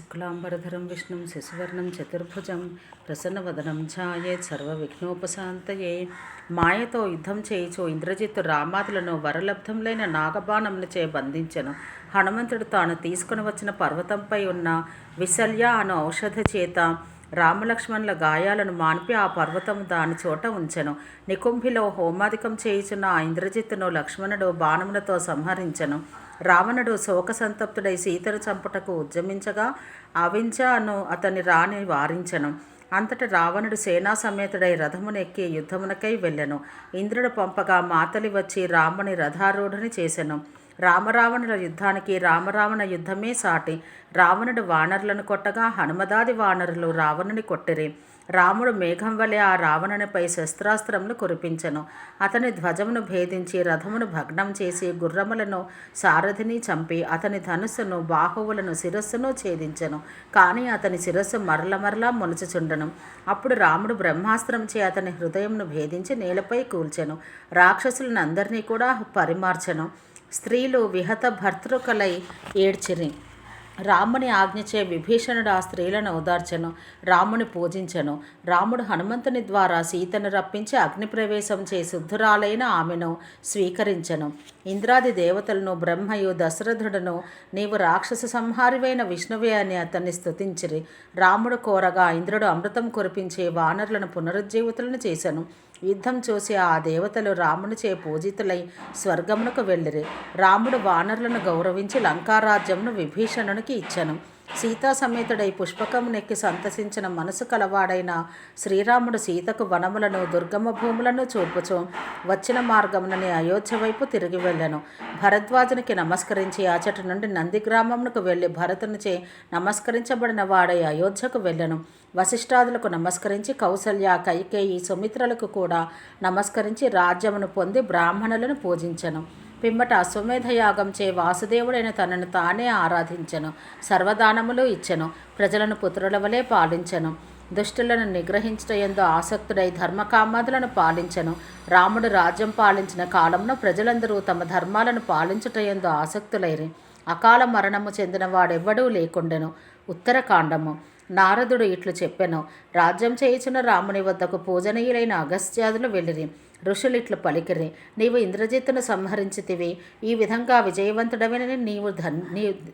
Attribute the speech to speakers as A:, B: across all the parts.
A: శుక్లాంబరధరం విష్ణుం శశివర్ణం చతుర్భుజం ప్రసన్నవదనం ఛాయేత్ సర్వవిఘ్నోపశాంతయే మాయతో యుద్ధం చేయిచు ఇంద్రజిత్తు రామాదులను వరలబ్ధంలైన నాగబాణములచే బంధించను హనుమంతుడు తాను తీసుకుని వచ్చిన పర్వతంపై ఉన్న విశల్య అను ఔషధ చేత రామలక్ష్మణుల గాయాలను మాన్పి ఆ పర్వతము దాని చోట ఉంచెను. నికుంభిలో హోమాధికం చేయుచున్న ఆ ఇంద్రజిత్తును లక్ష్మణుడు బాణములతో సంహరించెను. రావణుడు శోక సంతప్తుడై సీతను చంపుటకు ఉద్యమించగా అవించాను అతని రాణి వారించెను. అంతట రావణుడు సేనా సమేతుడై రథమునెక్కి యుద్ధమునకై వెళ్ళెను. ఇంద్రుడు పంపగా మాతలి వచ్చి రాముని రథారూఢుని చేసెను. రామరావణుల యుద్ధానికి రామరావణ యుద్ధమే సాటి. రావణుడు వానరులను కొట్టగా హనుమదాది వానరులు రావణుని కొట్టిరి. రాముడు మేఘం వలె ఆ రావణునిపై శస్త్రాస్త్రములు కురిపించెను. అతని ధ్వజమును భేదించి రథమును భగ్నం చేసి గుర్రములను సారథిని చంపి అతని ధనుస్సును బాహువులను శిరస్సును ఛేదించెను. కానీ అతని శిరస్సు మరల మరలా మొలచుచుండెను. అప్పుడు రాముడు బ్రహ్మాస్త్రంచే అతని హృదయంను భేదించి నేలపై కూల్చెను. రాక్షసులను అందరినీ కూడా పరిమార్చెను. స్త్రీలు విహత భర్తృకలై ఏడ్చిరి. రాముని ఆజ్ఞచే విభీషణుడు ఆ స్త్రీలను ఓదార్చను రాముని పూజించను. రాముడు హనుమంతుని ద్వారా సీతను రప్పించి అగ్నిప్రవేశం చే శుద్ధురాలైన ఆమెను స్వీకరించను. ఇంద్రాది దేవతలను బ్రహ్మయు దశరథుడును నీవు రాక్షస సంహారివైన విష్ణువే అని అతన్ని స్తుతించిరి. రాముడు కోరగా ఇంద్రుడు అమృతం కురిపించి వానరులను పునరుజ్జీవితులను చేశాను యుద్ధం చూసి ఆ దేవతలు రామునిచే పూజితులై స్వర్గమునకు వెళ్ళిరి. రాముడు వానరులను గౌరవించి లంకారాజ్యమును విభీషణునికి ఇచ్చను. సీతా సమేతుడై పుష్పకమునెక్కి సంతసించిన మనసు కలవాడైన శ్రీరాముడు సీతకు వనములను దుర్గమ భూములను చూపుచు వచ్చిన మార్గమునని అయోధ్య వైపు తిరిగి వెళ్ళను. భరద్వాజునికి నమస్కరించి అచటి నుండి నందిగ్రామమునకు వెళ్ళి భరతునిచే నమస్కరించబడిన వాడై అయోధ్యకు వెళ్ళను. వశిష్ఠాదులకు నమస్కరించి కౌసల్య కైకేయి సుమిత్రలకు కూడా నమస్కరించి రాజ్యమును పొంది బ్రాహ్మణులను పూజించను. పిమ్మట అశ్వమేధ యాగంచే వాసుదేవుడైన తనను తానే ఆరాధించెను సర్వదానములు ఇచ్చెను ప్రజలను పుత్రుల వలె పాలించెను దుష్టులను నిగ్రహించటందు ఆసక్తుడై ధర్మకామాదులను పాలించెను రాముడు రాజ్యం పాలించిన కాలంలో ప్రజలందరూ తమ ధర్మాలను పాలించుటయందు ఆసక్తులైరి. అకాల మరణము చెందిన వాడెవ్వడూ లేకుండెను. ఉత్తరకాండము. నారదుడు ఇట్లు చెప్పెను రాజ్యం చేయుచున్న రాముని వద్దకు పూజనీయులైన అగస్త్యాదులు వెళ్ళిరి. ఋషులిట్లు పలికిరి. నీవు ఇంద్రజిత్తును సంహరించితివి. ఈ విధంగా విజయవంతుడవని నీవు ధన్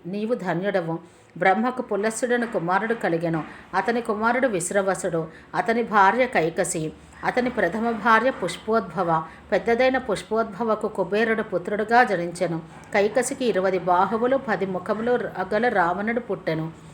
A: నీవు ధన్యుడవు. బ్రహ్మకు పులస్సుడను కుమారుడు కలిగెను. అతని కుమారుడు విశ్రవసుడు. అతని భార్య కైకసి. అతని ప్రథమ భార్య పుష్పోద్భవ. పెద్దదైన పుష్పోద్భవకు కుబేరుడు పుత్రుడుగా జనించెను. కైకసికి ఇరవై బాహువులు పది ముఖములు అగల రావణుడు పుట్టెను.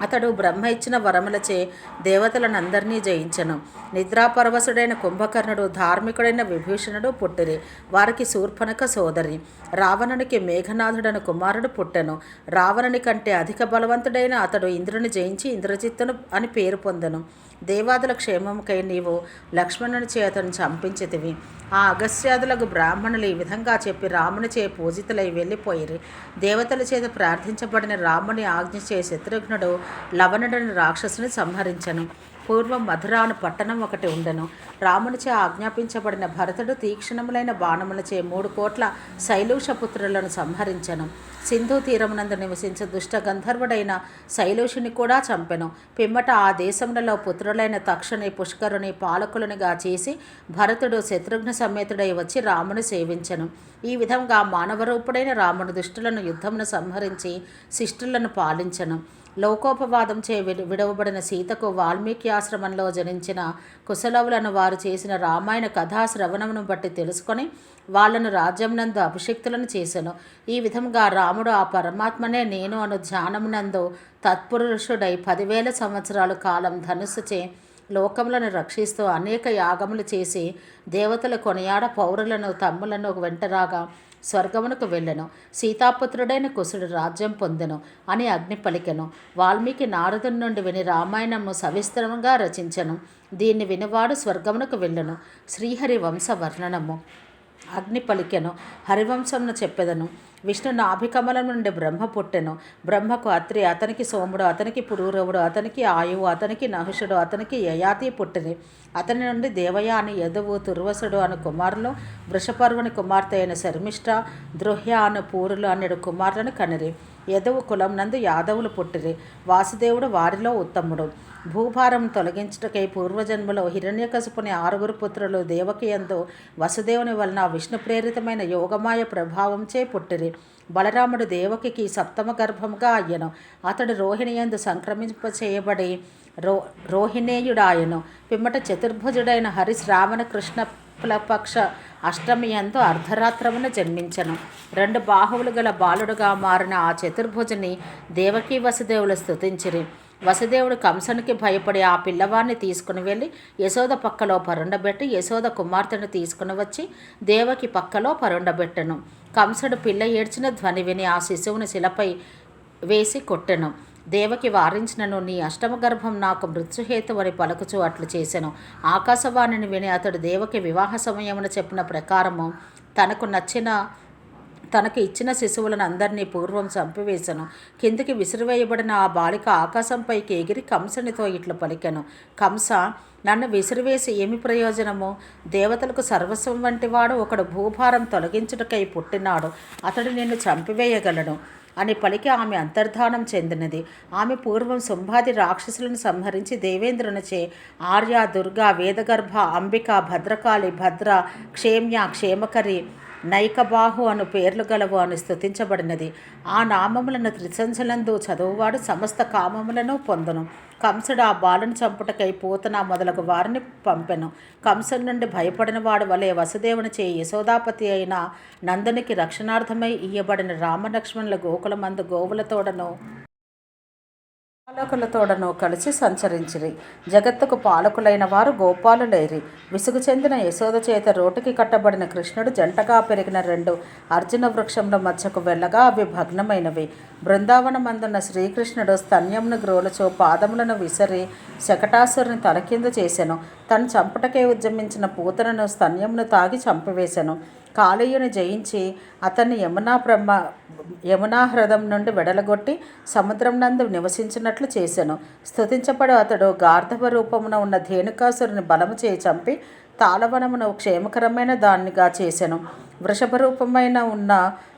A: అతడు బ్రహ్మ ఇచ్చిన వరములచే దేవతలనందరినీ జయించను. నిద్రాపరవశుడైన కుంభకర్ణుడు ధార్మికుడైన విభీషణుడు పుట్టిరి. వారికి శూర్పణక సోదరి. రావణునికి మేఘనాథుడైన కుమారుడు పుట్టెను. రావణుని కంటే అధిక బలవంతుడైన అతడు ఇంద్రుని జయించి ఇంద్రజిత్తును అని పేరు పొందను. దేవాదుల క్షేమముకై నీవు లక్ష్మణుని చేతను చంపించితివి. ఆ అగస్త్యాదులకు బ్రాహ్మణులు ఈ విధంగా చెప్పి రాముని చే పూజితులై వెళ్ళిపోయిరి. దేవతల చేత ప్రార్థించబడిన రాముని ఆజ్ఞ చే శత్రుఘ్నుడు లవణుడని రాక్షసుని సంహరించను. పూర్వం మధురాను పట్టణం ఒకటి ఉండెను. రామునిచే ఆజ్ఞాపించబడిన భరతుడు తీక్షణములైన బాణములచే మూడు కోట్ల శైలూషపుత్రులను సంహరించను. సింధు తీరమునందు నివసించే దుష్ట గంధర్వుడైన శైలూషుని కూడా చంపెను. పిమ్మట ఆ దేశములలో పుత్రులైన తక్షుని పుష్కరుని పాలకులనిగా చేసి భరతుడు శత్రుఘ్న సమేతుడై వచ్చి రాముని సేవించను. ఈ విధంగా మానవరూపుడైన రాముడు దుష్టులను యుద్ధమును సంహరించి శిష్టులను పాలించను. లోకోపవాదంచే విడవబడిన సీతకు వాల్మీకి ఆశ్రమంలో జనించిన కుశలవులను వారు చేసిన రామాయణ కథా శ్రవణమును బట్టి తెలుసుకొని వాళ్ళను రాజ్యమునందు అభిషిక్తులను చేశాను ఈ విధంగా రాముడు ఆ పరమాత్మనే నేను అను ధ్యానమునందు తత్పురుషుడై పదివేల సంవత్సరాల కాలం ధనుస్సుచే లోకములను రక్షిస్తూ అనేక యాగములు చేసి దేవతల కొనియాడ పౌరులను తమ్ములను వెంటరాగా స్వర్గమునకు వెళ్ళెను. సీతాపుత్రుడైన కుశుడు రాజ్యం పొందెను అని అగ్ని పలికెను. వాల్మీకి నారదుని నుండి విని రామాయణము సవిస్తరంగా రచించెను. దీన్ని వినివాడు స్వర్గమునకు వెళ్ళెను. శ్రీహరి వంశ వర్ణనము. అగ్ని పలికెను. హరివంశంను చెప్పెదను. విష్ణు నాభికమలం నుండి బ్రహ్మ పుట్టెను. బ్రహ్మకు అత్రి అతనికి సోముడు అతనికి పురూరవుడు అతనికి ఆయువు అతనికి నహుషుడు అతనికి యయాతి పుట్టిని అతని నుండి దేవయాని యదువు తుర్వసుడు అను కుమారులు వృషపర్వుని కుమార్తె అయిన శర్మిష్ట ద్రోహ్య అను పూరులు అనేడు కుమారులను కనిరి. యదవు కులం నందు యాదవులు పుట్టిరి. వాసుదేవుడు వారిలో ఉత్తముడు. భూభారం తొలగించుటకై పూర్వజన్మలో హిరణ్యకశుపుని ఆరుగురు పుత్రులు దేవకి యందు వసుదేవుని వలన విష్ణు ప్రేరితమైన యోగమాయ ప్రభావంచే పుట్టిరి. బలరాముడు దేవకికి సప్తమ గర్భముగా అయ్యను. అతడు రోహిణి యందు సంక్రమింప చేయబడి రో రోహిణేయుడాయను. పిమ్మట చతుర్భుజుడైన హరి శ్రావణ కృష్ణ పక్ష అష్టమి యందు అర్ధరాత్రమున జన్మించను. రెండు బాహువులు గల బాలుడుగా మారిన ఆ చతుర్భుజని దేవకీ వసుదేవులు స్థుతించిరి వసుదేవుడు కంసనికి భయపడి ఆ పిల్లవాడిని తీసుకుని వెళ్ళి యశోద పక్కలో పరుండబెట్టి యశోద కుమార్తెను తీసుకుని వచ్చి దేవకి పక్కలో పరుండబెట్టెను. కంసుడు పిల్ల ఏడ్చిన ధ్వని విని ఆ శిశువుని శిలపై వేసి కొట్టెను. దేవకి వారించినను నీ అష్టమ గర్భం నాకు మృత్యుహేతువని పలుకుచు అట్లు చేశాను ఆకాశవాణిని విని అతడు దేవకి వివాహ సమయమున చెప్పిన ప్రకారము తనకు నచ్చిన తనకు ఇచ్చిన శిశువులను అందరినీ పూర్వం చంపివేశాను కిందికి విసిరివేయబడిన ఆ బాలిక ఆకాశంపైకి ఎగిరి కంసనితో ఇట్లు పలికాను. కంస నన్ను విసిరివేసి ఏమి ప్రయోజనము? దేవతలకు సర్వస్వం వంటివాడు ఒకడు భూభారం తొలగించుటకై పుట్టినాడు. అతడు నిన్ను చంపివేయగలడు అని పలికి ఆమె అంతర్ధానం చెందినది. ఆమె పూర్వం శుంభాది రాక్షసులను సంహరించి దేవేంద్రునిచే ఆర్య దుర్గా వేదగర్భ అంబిక భద్రకాళి భద్ర క్షేమ్య క్షేమకరి నైకబాహు అను పేర్లు గలవు అని స్థుతించబడినది. ఆ నామములను త్రిసంచలందు చదువువాడు సమస్త కామములను పొందను. కంసుడు ఆ బాలుని చంపుటకై పూతన మొదలగు వారిని పంపెను. కంసం నుండి భయపడిన వాడు వలె వసుదేవుని చే యశోదాపతి అయిన నందునికి రక్షణార్థమై ఇయ్యబడిన రామలక్ష్మణుల గోకులమందు గోవులతోడను పాలకులతోడను కలిసి సంచరించిరి. జగత్తుకు పాలకులైన వారు గోపాలులేరి. విసుగు చెందిన యశోద చేత రోటికి కట్టబడిన కృష్ణుడు జంటగా పెరిగిన రెండు అర్జున వృక్షముల మధ్యకు వెళ్ళగా అవి భగ్నమైనవి. బృందావనమందున్న శ్రీకృష్ణుడు స్తన్యమును గ్రోలుచో పాదములను విసరి శకటాసురుని తలకింద చేశాను తను చంపుటకే ఉద్యమించిన పూతనను స్తన్యమును తాగి చంపివేశాను కాళీయుని జయించి అతన్ని యమునా బ్రహ్మ యమునా హ్రదం నుండి వెడలగొట్టి సముద్రం నందు నివసించినట్లు చేశాను స్థుతించబడు అతడు గార్ధవ రూపమున ఉన్న ధేనుకాసురుని బలము చేయి చంపి తాళవనమును క్షేమకరమైన దానిగా చేశాను వృషభ రూపమైన ఉన్న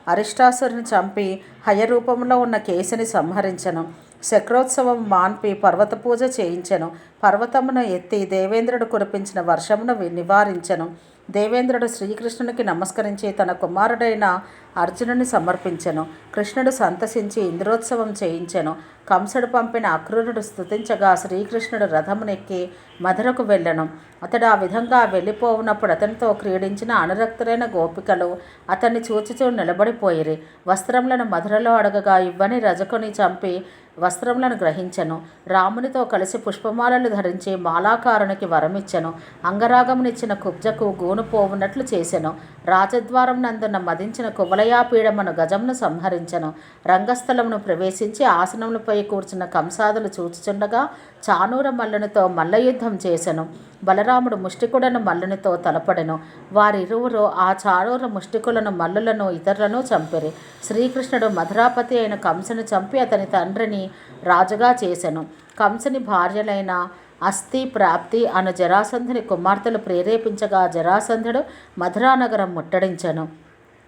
A: అరిష్టాసురుని చంపి హయరూపంలో ఉన్న కేసుని సంహరించను. శక్రోత్సవం మాన్పి పర్వత పూజ చేయించెను. పర్వతమును ఎత్తి దేవేంద్రుడు కురిపించిన వర్షమును నివారించను నివారించెను. దేవేంద్రుడు శ్రీకృష్ణునికి నమస్కరించి తన కుమారుడైన అర్జునుని సమర్పించెను. కృష్ణుడు సంతసించి ఇంద్రోత్సవం చేయించెను. కంసుడు పంపిన అక్రూరుడు స్తుతించగా శ్రీకృష్ణుడు రథమునెక్కి మధురకు వెళ్ళను. అతడు ఆ విధంగా వెళ్ళిపోవునప్పుడు అతనితో క్రీడించిన అనురక్తులైన గోపికలు అతన్ని చూచుచూ నిలబడిపోయిరి. వస్త్రములను మధురలో అడగగా ఇవ్వని రజకుని చంపి వస్త్రములను గ్రహించెను. రామునితో కలిసి పుష్పమాలలు ధరించి మాలాకారునికి వరమిచ్చెను. అంగరాగమునిచ్చిన కుబ్జకు గూను పోవునట్లు చేసెను. రాజద్వారం నందున మదించిన కువలయాపీడమును గజమును సంహరించెను. రంగస్థలమును ప్రవేశించి ఆసనములపై కూర్చున్న కంసాదులు చూచుచుండగా చానూర మల్లునితో మల్లయుద్ధం చేసెను. బలరాముడు ముష్టికుడను మల్లునితో తలపడెను. వారిరువురు ఆ చానూర ముష్టికులను మల్లులను ఇతరులను చంపిరి. శ్రీకృష్ణుడు మధురాపతి అయిన కంసను చంపి అతని తండ్రిని రాజుగా చేసెను. కంసని భార్యలైన అస్థి ప్రాప్తి అను జరాసంధుని కుమార్తెలు ప్రేరేపించగా జరాసంధుడు మధురానగరం ముట్టడించను.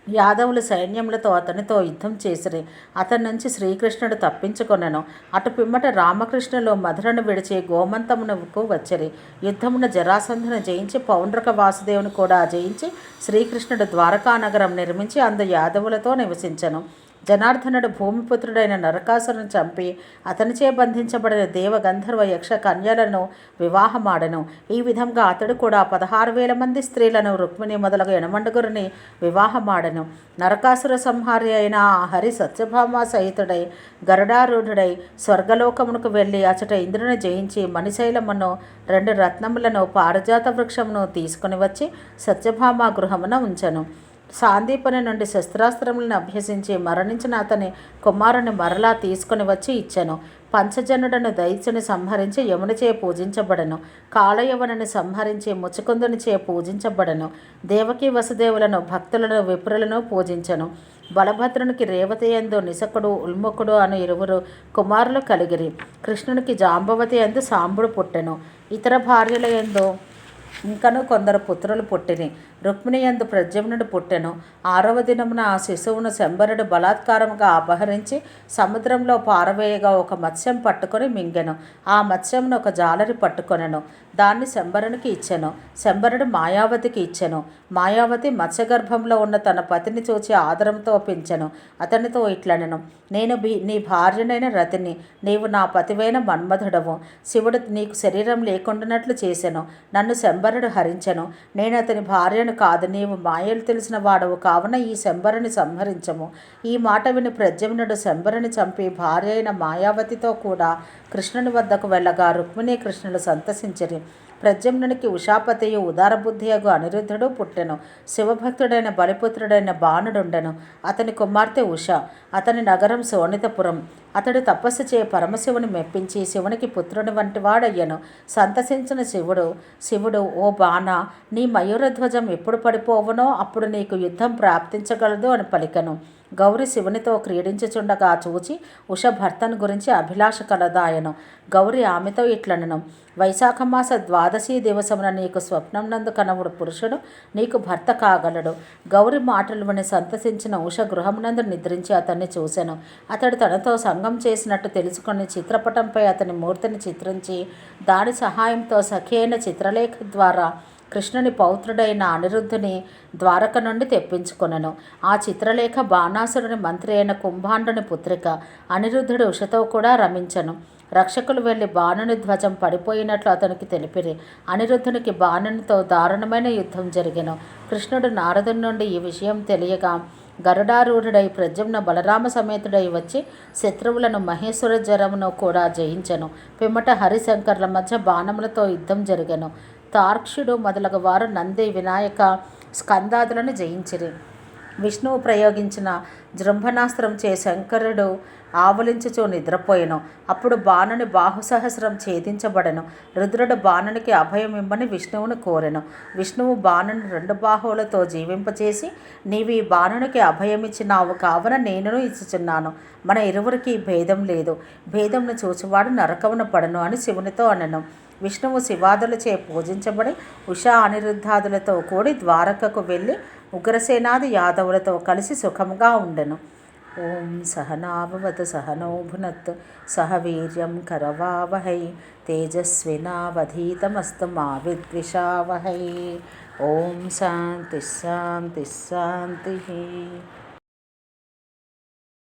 A: యాదవులు సైన్యములతో అతనితో యుద్ధం చేసిరి. అతని నుంచి శ్రీకృష్ణుడు తప్పించుకొనెను. అటు పిమ్మట రామకృష్ణులు మధురను విడిచి గోమంతమునకు వచ్చిరి. యుద్ధమున జరాసంధును జయించి పౌండ్రక వాసుదేవుని కూడా జయించి శ్రీకృష్ణుడు ద్వారకా నగరం నిర్మించి అందు యాదవులతో నివసించను. జనార్దనుడు భూమిపుత్రుడైన నరకాసురుని చంపి అతనిచే బంధించబడిన దేవ గంధర్వ యక్ష కన్యలను వివాహమాడెను. ఈ విధంగా అతడు కూడా పదహారు వేల మంది స్త్రీలను రుక్మిణి మొదలగు యనమండుగురిని వివాహమాడెను. నరకాసుర సంహారి అయిన ఆ హరి సత్యభామ సహితుడై గరుడారూఢుడై స్వర్గలోకమునకు వెళ్ళి అచట ఇంద్రుని జయించి మణిశైలమును రెండు రత్నములను పారిజాత వృక్షమును తీసుకుని వచ్చి సత్యభామ గృహమున ఉంచెను. సాందీపని నుండి శస్త్రాస్త్రములను అభ్యసించి మరణించిన అతని కుమారుని మరలా తీసుకుని వచ్చి ఇచ్చాను. పంచజనుడను దైత్యుని సంహరించి యమునిచే పూజించబడను. కాళయవనని సంహరించి ముచుకుందునిచే పూజించబడను. దేవకీ వసుదేవులను భక్తులను విప్రులను పూజించను. బలభద్రునికి రేవతి ఎందు నిశకుడు ఉల్ముఖుడు అను ఇరువురు కుమారులు కలిగిరి. కృష్ణునికి జాంబవతి ఎందు సాంబుడు పుట్టెను. ఇతర భార్యల ఎందు ఇంకను కొందరు పుత్రులు పుట్టిని రుక్మిణియందు ప్రజమ్నుడు పుట్టెను. ఆరవ దినమున ఆ శిశువును శంబరుడు బలాత్కారముగా అపహరించి సముద్రంలో పారవేయగా ఒక మత్స్యం పట్టుకొని మింగెను. ఆ మత్స్యమును ఒక జాలరి పట్టుకొనెను. దాన్ని శంబరునికి ఇచ్చెను. శంబరుడు మాయావతికి ఇచ్చెను. మాయావతి మత్స్యగర్భంలో ఉన్న తన పతిని చూచి ఆదరంతో పెంచెను అతనితో ఇట్లనెను. నేను నీ భార్యనైన రతిని. నీవు నా పతివైన మన్మధుడవు. శివుడు నీకు శరీరం లేకుండానట్లు చేశాను నన్ను శంబరుడు హరించను. నేను అతని భార్యను కాదు నీవు మాయలు తెలిసిన వాడవు. కావున ఈ శంబరుని సంహరించము. ఈ మాట విని ప్రద్యుమ్నుడు శంబరుని చంపి భార్య అయిన మాయావతితో కూడా కృష్ణుని వద్దకు వెళ్ళగా రుక్మిణి కృష్ణులు సంతసించరు. ప్రజమ్నునికి ఉషాపతియు ఉదారబుద్ధియగు అనిరుద్ధుడు పుట్టెను. శివభక్తుడైన బలిపుత్రుడైన బాణుడుండెను. అతని కుమార్తె ఉష. అతని నగరం సోనితపురం అతడు తపస్సు చే పరమశివుని మెప్పించి శివునికి పుత్రుని వంటి వాడయ్యను. సంతసించిన శివుడు శివుడు ఓ బాణ నీ మయూరధ్వజం ఎప్పుడు పడిపోవునో అప్పుడు నీకు యుద్ధం ప్రాప్తించగలదు అని పలికను. గౌరి శివునితో క్రీడించుచుండగా చూచి ఉష భర్తను గురించి అభిలాష కలదాయను. గౌరి ఆమెతో ఇట్లనను వైశాఖ మాస ద్వాదశి దివసమున నీకు స్వప్నం నందు కనవుడు పురుషుడు నీకు భర్త కాగలడు గౌరి మాటలు విని సంతసించిన ఉష గృహమునందు నిద్రించి అతన్ని చూశాను అతడు తనతో సంగం చేసినట్టు తెలుసుకుని చిత్రపటంపై అతని మూర్తిని చిత్రించి దాని సహాయంతో సఖి అయిన చిత్రలేఖ ద్వారా కృష్ణుని పౌత్రుడైన అనిరుద్ధుని ద్వారక నుండి తెప్పించుకొనను. ఆ చిత్రలేఖ బాణాసురుని మంత్రి అయిన కుంభాండుని పుత్రిక అనిరుద్ధుడు ఉషతో కూడా రమించను. రక్షకులు వెళ్ళి బాణుని ధ్వజం పడిపోయినట్లు అతనికి తెలిపిరి. అనిరుద్ధునికి బాణునితో దారుణమైన యుద్ధం జరిగెను. కృష్ణుడు నారదుని నుండి ఈ విషయం తెలియగా గరుడారూఢుడై ప్రజమ్న బలరామ సమేతుడై వచ్చి శత్రువులను మహేశ్వర జ్వరమును కూడా జయించెను. పిమ్మట హరిశంకర్ల మధ్య బాణములతో యుద్ధం జరిగెను. తార్క్షుడు మొదలగు వారు నంది వినాయక స్కందాదులను జయించిరి. విష్ణువు ప్రయోగించిన జృంభనాస్త్రం చే శంకరుడు ఆవలించుచూ నిద్రపోయెను. అప్పుడు బాణుని బాహుసహస్రం ఛేదించబడెను. రుద్రుడు బాణునికి అభయం ఇమ్మని విష్ణువును కోరెను. విష్ణువు బాణుని రెండు బాహువులతో జీవింపచేసి నీవు ఈ బాణునికి అభయమిచ్చినావు కావున నేనును ఇచ్చుచున్నాను. మన ఇరువురికి భేదం లేదు. భేదంను చూచివాడు నరకమున పడను అని శివునితో అనను. విష్ణువు శివాదులచే పూజించబడి ఉషా అనిరుద్ధాదులతో కూడి ద్వారకకు వెళ్ళి ఉగ్రసేనాది యాదవులతో కలిసి సుఖముగా ఉండెను. ఓం సహనాభవతు సహనోభునత్ సహ వీర్యం కరవావహై తేజస్వినావధీతమస్తు మా విద్విషావహై. ఓం శాంతి శాంతి శాంతి.